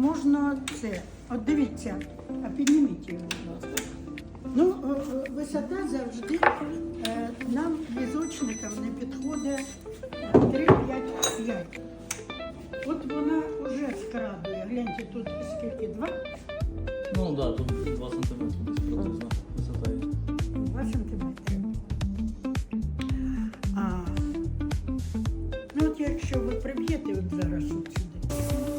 можна це. От дивіться, а підніміть його, будь ласка. Ну, е, е, висота завжди е, нам, візочникам, не підходить 3-5-5. От вона вже скрадує. Гляньте, тут скільки? Два? Ну да, тут 2 см десь приблизно висота є. 2 сантиметри. А, ну от якщо ви приб'єте от зараз от сюди.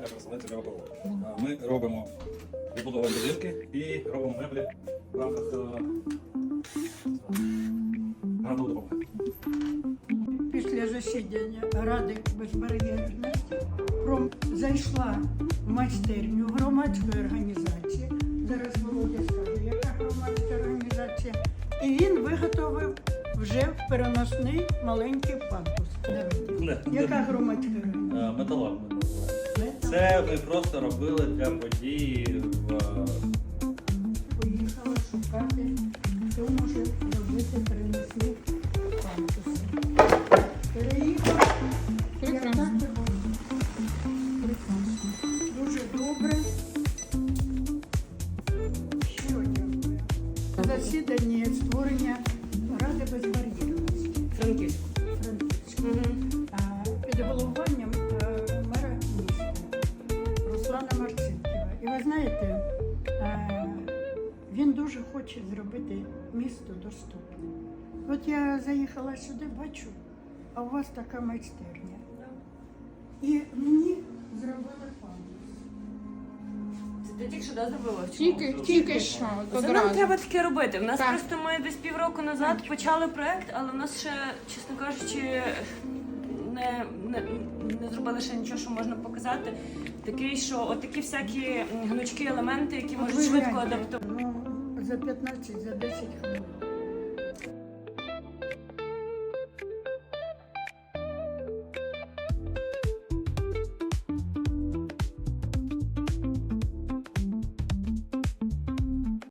Представниця для готового. Ми робимо відбудовані будинки і робимо меблі в рамках е, грантової допомоги. Після засідання Ради безбар'єрності пром зайшла в майстерню громадської організації. Зараз Володя скаже, яка громадська організація. І він виготовив вже переносний маленький пандус. Яка громадська організація? Е, називаємо. Це ми просто робили для події в е, поїхала шукати, хто може робити переносні пандуси. Переїхала. Прекрасно. Я так і роблю. Прекрасно. Дуже добре. Щиро дякую. Засідання створення Ради безбар'єрності знаєте, е, він дуже хоче зробити місто доступним. От я заїхала сюди, бачу, а у вас така майстерня. І мені зробили. Це ти тільки що да, зробила? Тільки, тільки що, Це нам одразу. треба таке робити. У нас Так. просто ми десь півроку назад почали проект, але в нас ще, чесно кажучи, не, не, не зробили ще нічого, що можна показати. Такий, що отакі всякі гнучкі елементи, які можуть швидко адаптувати. Ну, за 15, за 10 хвилин.